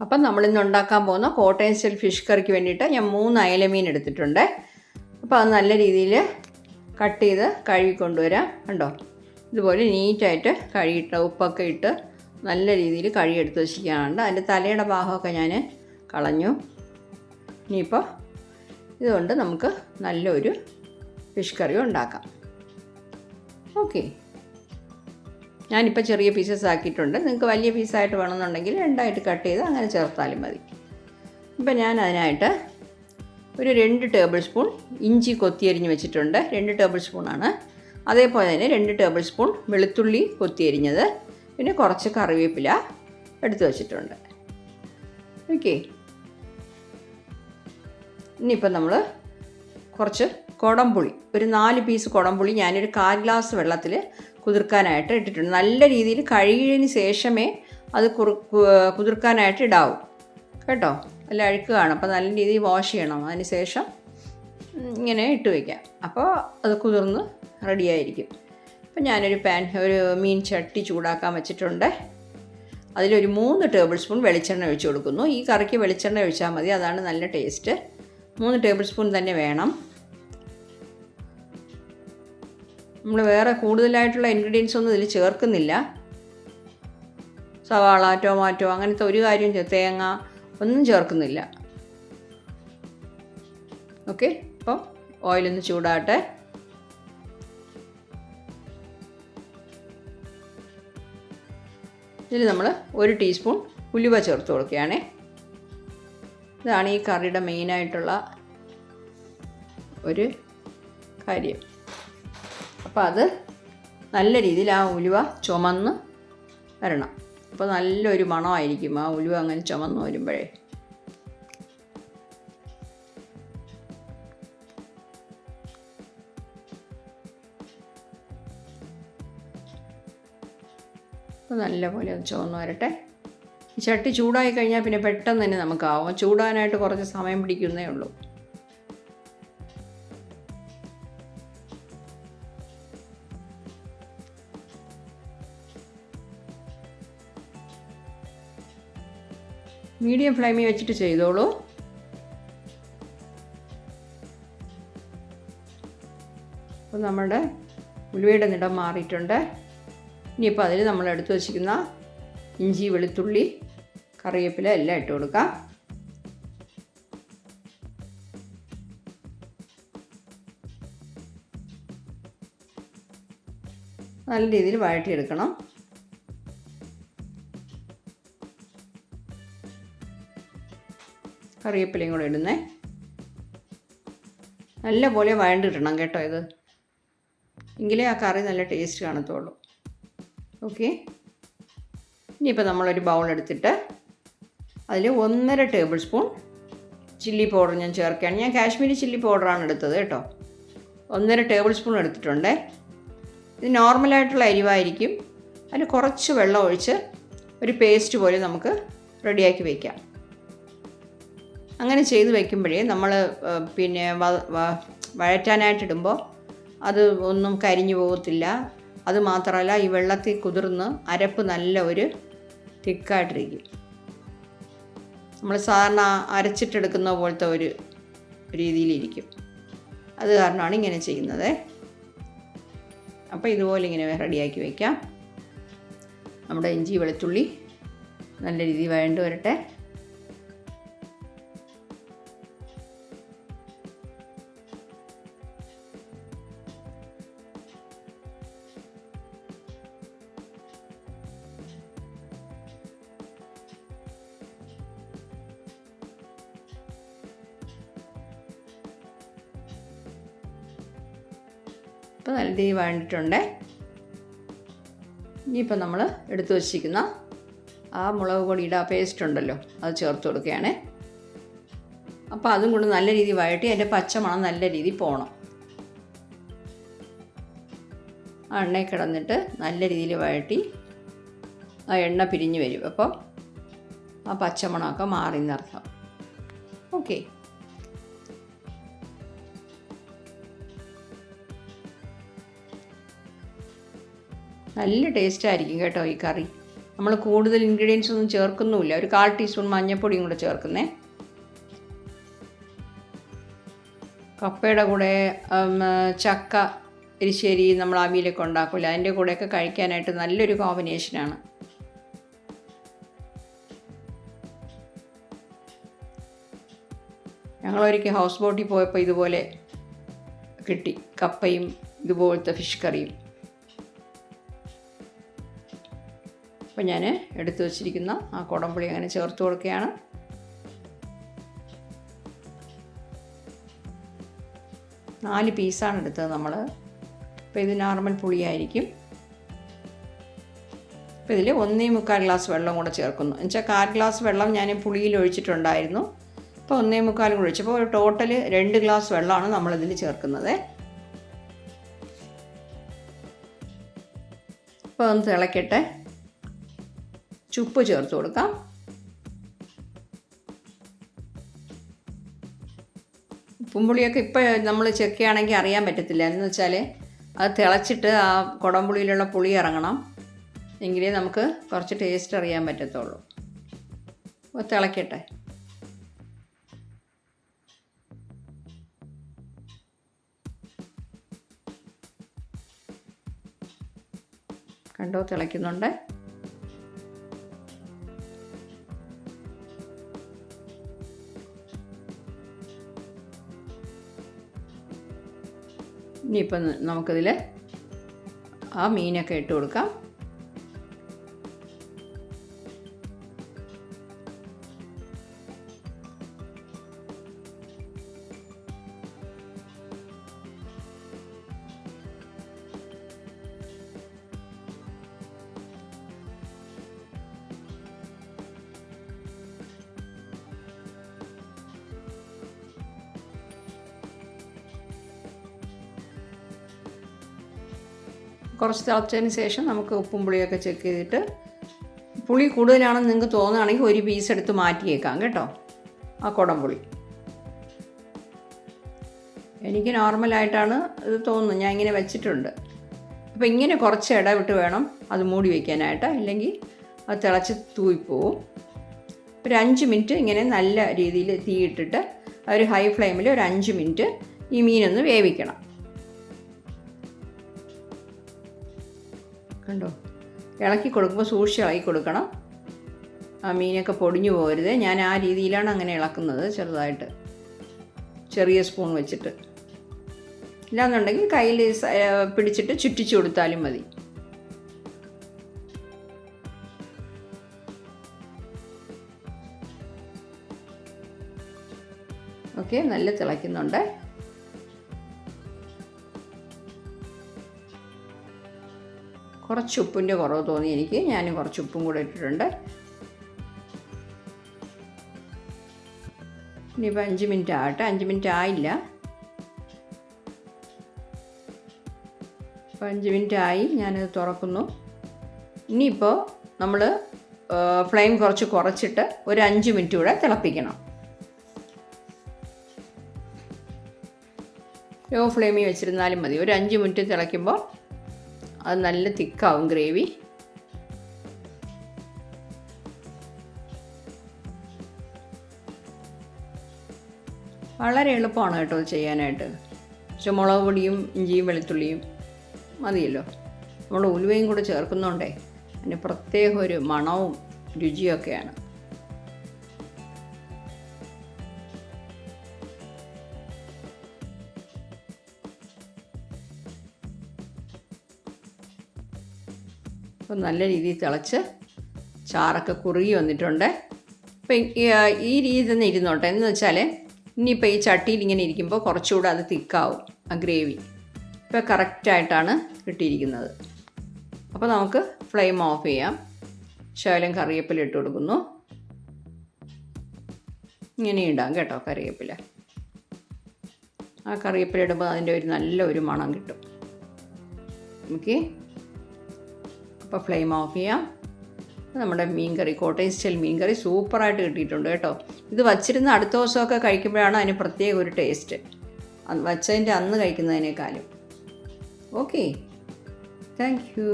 അപ്പം നമ്മളിന്ന് ഉണ്ടാക്കാൻ പോകുന്ന കോട്ടയം സ്റ്റൈൽ ഫിഷ് കറിക്ക് വേണ്ടിയിട്ട് ഞാൻ മൂന്ന് അയലമീൻ എടുത്തിട്ടുണ്ട്. അപ്പോൾ അത് നല്ല രീതിയിൽ കട്ട് ചെയ്ത് കഴുകി കൊണ്ടുവരാം. കണ്ടോ? ഇതുപോലെ നീറ്റായിട്ട് കഴുകിയിട്ട് ഉപ്പൊക്കെ ഇട്ട് നല്ല രീതിയിൽ കഴുകിയെടുത്ത് വെച്ചിരിക്കാനുണ്ട് അതിന്റെ തലയുടെ ഭാഗമൊക്കെ ഞാൻ കളഞ്ഞു. ഇനിയിപ്പോൾ ഇതുകൊണ്ട് നമുക്ക് നല്ലൊരു ഫിഷ് കറി ഉണ്ടാക്കാം. ഓക്കെ. ഞാനിപ്പോൾ ചെറിയ പീസസ് ആക്കിയിട്ടുണ്ട്. നിങ്ങൾക്ക് വലിയ പീസായിട്ട് വേണമെന്നുണ്ടെങ്കിൽ രണ്ടായിട്ട് കട്ട് ചെയ്ത് അങ്ങനെ ചേർത്താലും മതി. ഇപ്പം ഞാൻ അതിനായിട്ട് ഒരു രണ്ട് ടേബിൾ സ്പൂൺ ഇഞ്ചി കൊത്തിയരിഞ്ഞ് വെച്ചിട്ടുണ്ട്. രണ്ട് ടേബിൾ സ്പൂണാണ് അതേപോലെ തന്നെ രണ്ട് ടേബിൾ സ്പൂൺ വെളുത്തുള്ളി കൊത്തിയരിഞ്ഞത്. പിന്നെ കുറച്ച് കറിവേപ്പില എടുത്തു വച്ചിട്ടുണ്ട്. ഓക്കെ ഇനിയിപ്പം നമ്മൾ കുറച്ച് കുടംപുളി. ഒരു നാല് പീസ് കുടംപുളി ഞാനൊരു കാൽ ഗ്ലാസ് വെള്ളത്തിൽ കുതിർക്കാനായിട്ട് ഇട്ടിട്ടുണ്ട്. നല്ല രീതിയിൽ കഴുകിയതിന് ശേഷമേ അത് കുതിർക്കാനായിട്ട് ഇടാവൂ. കേട്ടോ? അല്ല അഴുക്ക് കാണും. അപ്പോൾ നല്ല രീതിയിൽ വാഷ് ചെയ്യണം. അതിന് ശേഷം ഇങ്ങനെ ഇട്ട് വയ്ക്കാം അപ്പോൾ അത് കുതിർന്ന് റെഡിയായിരിക്കും അപ്പോൾ ഞാനൊരു പാൻ ഒരു മീൻ ചട്ടി ചൂടാക്കാൻ വെച്ചിട്ടുണ്ട്. അതിലൊരു മൂന്ന് ടേബിൾ സ്പൂൺ വെളിച്ചെണ്ണ ഒഴിച്ച് കൊടുക്കുന്നു. ഈ കറിക്ക് വെളിച്ചെണ്ണ ഒഴിച്ചാൽ മതി. അതാണ് നല്ല ടേസ്റ്റ് മൂന്ന് ടേബിൾ സ്പൂൺ തന്നെ വേണം. നമ്മൾ വേറെ കൂടുതലായിട്ടുള്ള ഇൻഗ്രീഡിയൻസ് ഒന്നും ഇതിൽ ചേർക്കുന്നില്ല. സവാള ടൊമാറ്റോ അങ്ങനത്തെ ഒരു കാര്യം തേങ്ങ ഒന്നും ചേർക്കുന്നില്ല. ഓക്കെ അപ്പോൾ ഓയിലൊന്ന് ചൂടാട്ടെ ഇതിൽ നമ്മൾ ഒരു ടീസ്പൂൺ ഉലുവ ചേർത്ത് കൊടുക്കുകയാണേ. ഇതാണ് ഈ കറിയുടെ മെയിനായിട്ടുള്ള ഒരു കാര്യം. അപ്പോൾ അത് നല്ല രീതിയിൽ ആ ഉലുവ ചുമന്ന് വരണം. അപ്പോൾ നല്ലൊരു മണമായിരിക്കും ആ ഉലുവ അങ്ങനെ ചുമന്ന് വരുമ്പോഴേ. അപ്പോൾ നല്ലപോലെ ഒന്ന് ചുവന്ന് വരട്ടെ. ചട്ടി ചൂടായി കഴിഞ്ഞാൽ പിന്നെ പെട്ടെന്ന് തന്നെ നമുക്കാവും ചൂടാനായിട്ട് കുറച്ച് സമയം പിടിക്കുന്നേ ഉള്ളൂ. മീഡിയം ഫ്ലെയിമിൽ വെച്ചിട്ട് ചെയ്തോളൂ. അപ്പോൾ നമ്മുടെ ഉലുവയുടെ നിടം മാറിയിട്ടുണ്ട്. ഇനിയിപ്പോൾ അതിൽ നമ്മൾ എടുത്തു വച്ചിരിക്കുന്ന ഇഞ്ചി വെളുത്തുള്ളി കറിവേപ്പില എല്ലാം ഇട്ട് കൊടുക്കാം. നല്ല രീതിയിൽ വഴറ്റിയെടുക്കണം. കറിവേപ്പിലയും കൂടെ ഇടുന്നേ. നല്ല പോലെ വഴണ്ടിടണം കേട്ടോ ഇത്. എങ്കിലേ ആ കറി നല്ല ടേസ്റ്റ് കാണത്തുള്ളൂ. ഓക്കെ ഇനിയിപ്പോൾ നമ്മളൊരു ബൗൾ എടുത്തിട്ട് അതിൽ ഒന്നര ടേബിൾ സ്പൂൺ ചില്ലി പൗഡർ ഞാൻ ചേർക്കുകയാണ്. ഞാൻ കാശ്മീരി ചില്ലി പൗഡറാണ് എടുത്തത് കേട്ടോ. ഒന്നര ടേബിൾ സ്പൂൺ എടുത്തിട്ടുണ്ട്. ഇത് നോർമലായിട്ടുള്ള അരിവായിരിക്കും. അതിൽ കുറച്ച് വെള്ളം ഒഴിച്ച് ഒരു പേസ്റ്റ് പോലെ നമുക്ക് റെഡിയാക്കി വയ്ക്കാം അങ്ങനെ ചെയ്ത് വയ്ക്കുമ്പോഴേ നമ്മൾ പിന്നെ വഴറ്റാനായിട്ടിടുമ്പോൾ അത് ഒന്നും കരിഞ്ഞു പോകത്തില്ല. അത് മാത്രമല്ല ഈ വെള്ളത്തിൽ കുതിർന്ന് അരപ്പ് നല്ല ഒരു തിക്കായിട്ടിരിക്കും. നമ്മൾ സാധാരണ അരച്ചിട്ടെടുക്കുന്ന പോലത്തെ ഒരു രീതിയിലിരിക്കും. അത് കാരണമാണ് ഇങ്ങനെ ചെയ്യുന്നത്. അപ്പോൾ ഇതുപോലെ ഇങ്ങനെ റെഡിയാക്കി വയ്ക്കാം നമ്മുടെ ഇഞ്ചി വെളുത്തുള്ളി നല്ല രീതിയിൽ വേണ്ടി വരട്ടെ. ഇപ്പോൾ നല്ല രീതിയിൽ വഴണ്ടിട്ടുണ്ട് ഇനിയിപ്പോൾ നമ്മൾ എടുത്തു വച്ചിരിക്കുന്ന ആ മുളക് പൊടിയുടെ ആ പേസ്റ്റ് ഉണ്ടല്ലോ അത് ചേർത്ത് കൊടുക്കുകയാണ്. അപ്പോൾ അതും കൊണ്ട് നല്ല രീതിയിൽ വഴട്ടി അതിന്റെ പച്ചമണം നല്ല രീതിയിൽ പോകണം. ആ എണ്ണയിൽ കിടന്നിട്ട് നല്ല രീതിയിൽ വഴട്ടി ആ എണ്ണ പിരിഞ്ഞ് വരും. അപ്പോൾ ആ പച്ചമണമൊക്കെ മാറി എന്നർത്ഥം. ഓക്കെ. നല്ല ടേസ്റ്റ് ആയിരിക്കും കേട്ടോ ഈ കറി. നമ്മൾ കൂടുതൽ ഇൻഗ്രീഡിയൻസ് ഒന്നും ചേർക്കുന്നുമില്ല. ഒരു കാൽ ടീസ്പൂൺ മഞ്ഞൾപ്പൊടിയും കൂടെ ചേർക്കുന്നേ. കപ്പയുടെ കൂടെ ചക്ക എരിശ്ശേരി നമ്മൾ അവിയിലൊക്കെ ഉണ്ടാക്കില്ല അതിന്റെ കൂടെയൊക്കെ കഴിക്കാനായിട്ട് നല്ലൊരു കോമ്പിനേഷനാണ് ഞങ്ങളൊരിക്കൽ ഹൗസ് ബോട്ടിൽ പോയപ്പോൾ ഇതുപോലെ കിട്ടി. കപ്പയും ഇതുപോലത്തെ ഫിഷ് കറിയും. അപ്പോൾ ഞാൻ എടുത്തു വച്ചിരിക്കുന്ന ആ കുടംപുളി അങ്ങനെ ചേർത്ത് കൊടുക്കുകയാണ്. നാല് പീസാണ് എടുത്തത് നമ്മൾ അപ്പോൾ ഇത് നോർമൽ പുളിയായിരിക്കും. അപ്പോൾ ഇതിൽ ഒന്നേ മുക്കാൽ ഗ്ലാസ് വെള്ളം കൂടെ ചേർക്കുന്നു. എന്നുവെച്ചാൽ കാൽ ഗ്ലാസ് വെള്ളം ഞാൻ പുളിയിൽ ഒഴിച്ചിട്ടുണ്ടായിരുന്നു. അപ്പോൾ ഒന്നേ മുക്കാൽ കൂടെ ഒഴിച്ചപ്പോൾ ടോട്ടൽ രണ്ട് ഗ്ലാസ് വെള്ളമാണ് നമ്മളിതിൽ ചേർക്കുന്നത്. അപ്പോൾ ഒന്ന് തിളക്കട്ടെ. ചുപ്പ് ചേർത്ത് കൊടുക്കാം. ഉപ്പുംപുളിയൊക്കെ ഇപ്പോൾ നമ്മൾ ചെക്കുകയാണെങ്കിൽ അറിയാൻ പറ്റത്തില്ല. എന്ന് വെച്ചാൽ അത് തിളച്ചിട്ട് ആ കുടംപുളിയിലുള്ള പുളി ഇറങ്ങണം. എങ്കിലേ നമുക്ക് കുറച്ച് ടേസ്റ്റ് അറിയാൻ പറ്റത്തുള്ളൂ. അപ്പോൾ തിളക്കട്ടെ. കണ്ടോ തിളയ്ക്കുന്നുണ്ട്. ഇനിയിപ്പം നമുക്കിതിൽ ആ മീനൊക്കെ ഇട്ട് കൊടുക്കാം. കുറച്ച് തിളച്ചതിന് ശേഷം നമുക്ക് ഉപ്പും പുളിയൊക്കെ ചെക്ക് ചെയ്തിട്ട് പുളി കൂടുതലാണെന്ന് നിങ്ങൾക്ക് തോന്നുകയാണെങ്കിൽ ഒരു പീസ് എടുത്ത് മാറ്റിയേക്കാം കേട്ടോ ആ കുടംപുളി എനിക്ക് നോർമലായിട്ടാണ് ഇത് തോന്നുന്നത് ഞാൻ ഇങ്ങനെ വെച്ചിട്ടുണ്ട്. അപ്പോൾ ഇങ്ങനെ കുറച്ച് ഇടവിട്ട് വേണം അത് മൂടി വയ്ക്കാനായിട്ട് ഇല്ലെങ്കിൽ അത് തിളച്ച് തൂയിപ്പോവും ഒരു അഞ്ച് മിനിറ്റ് ഇങ്ങനെ നല്ല രീതിയിൽ തീയിട്ടിട്ട് ഒരു ഹൈ ഫ്ലെയിമിൽ ഒരു അഞ്ച് മിനിറ്റ് ഈ മീനൊന്ന് വേവിക്കണം. കണ്ടോ? ഇളക്കി കൊടുക്കുമ്പോൾ സൂക്ഷിച്ച് ഇളക്കി കൊടുക്കണം. ആ മീനൊക്കെ പൊടിഞ്ഞു പോകരുത്. ഞാൻ ആ രീതിയിലാണ് അങ്ങനെ ഇളക്കുന്നത് ചെറുതായിട്ട്. ചെറിയ സ്പൂൺ വെച്ചിട്ട്. ഇല്ലാന്നുണ്ടെങ്കിൽ കയ്യിൽ പിടിച്ചിട്ട് ചുറ്റിച്ചു കൊടുത്താലും മതി. ഓക്കെ നല്ല തിളയ്ക്കുന്നുണ്ട്. കുറച്ച് ഉപ്പിന്റെ കുറവ് തോന്നി എനിക്ക്. ഞാൻ കുറച്ച് ഉപ്പും കൂടെ ഇട്ടിട്ടുണ്ട്. ഇനിയിപ്പോൾ അഞ്ച് മിനിറ്റ് ആകട്ടെ. അഞ്ച് മിനിറ്റ് ആയില്ല. അപ്പോൾ അഞ്ച് മിനിറ്റ് ആയി. ഞാനത് തുറക്കുന്നു. ഇനിയിപ്പോൾ നമ്മൾ ഫ്ലെയിം കുറച്ച് കുറച്ചിട്ട് ഒരു അഞ്ച് മിനിറ്റ് കൂടെ തിളപ്പിക്കണം. ലോ ഫ്ലെയിമിൽ വെച്ചിരുന്നാലും മതി. ഒരു അഞ്ച് മിനിറ്റ് തിളയ്ക്കുമ്പോൾ അത് നല്ല തിക്കാവും ഗ്രേവി. വളരെ എളുപ്പമാണ് കേട്ടോ ചെയ്യാനായിട്ട്. പക്ഷെ മുളക് പൊടിയും ഇഞ്ചിയും വെളുത്തുള്ളിയും മതിയല്ലോ. നമ്മൾ ഉലുവയും കൂടെ ചേർക്കുന്നുണ്ടേ അതിന് പ്രത്യേക ഒരു മണവും രുചിയൊക്കെയാണ്. അപ്പം നല്ല രീതിയിൽ തിളച്ച് ചാറൊക്കെ കുറുകി വന്നിട്ടുണ്ട്. അപ്പം ഈ രീതിയിൽ രീതി തന്നെ ഇരുന്നോട്ടെ. എന്ന് വെച്ചാൽ ഇനിയിപ്പോൾ ഈ ചട്ടിയിൽ ഇങ്ങനെ ഇരിക്കുമ്പോൾ കുറച്ചുകൂടെ അത് തിക്കാവും ആ ഗ്രേവി. ഇപ്പോൾ കറക്റ്റായിട്ടാണ് കിട്ടിയിരിക്കുന്നത്. അപ്പോൾ നമുക്ക് ഫ്ലെയിം ഓഫ് ചെയ്യാം. ശകലം കറിവേപ്പില ഇട്ട് കൊടുക്കുന്നു. ഇങ്ങനെ ഇടാം കേട്ടോ കറിവേപ്പില. ആ കറിവേപ്പില ഇടുമ്പോൾ അതിന്റെ ഒരു നല്ല ഒരു മണം കിട്ടും. ഓക്കെ അപ്പോൾ ഫ്ലെയിം ഓഫ് ചെയ്യാം. നമ്മുടെ മീൻകറി കോട്ടയം സ്റ്റൈൽ മീൻകറി സൂപ്പറായിട്ട് കിട്ടിയിട്ടുണ്ട് കേട്ടോ. ഇത് വച്ചിരുന്ന് അടുത്ത ദിവസമൊക്കെ കഴിക്കുമ്പോഴാണ് അതിന് പ്രത്യേക ഒരു ടേസ്റ്റ് വച്ചതിന്റെ അന്ന് കഴിക്കുന്നതിനേക്കാളും. Okay thank you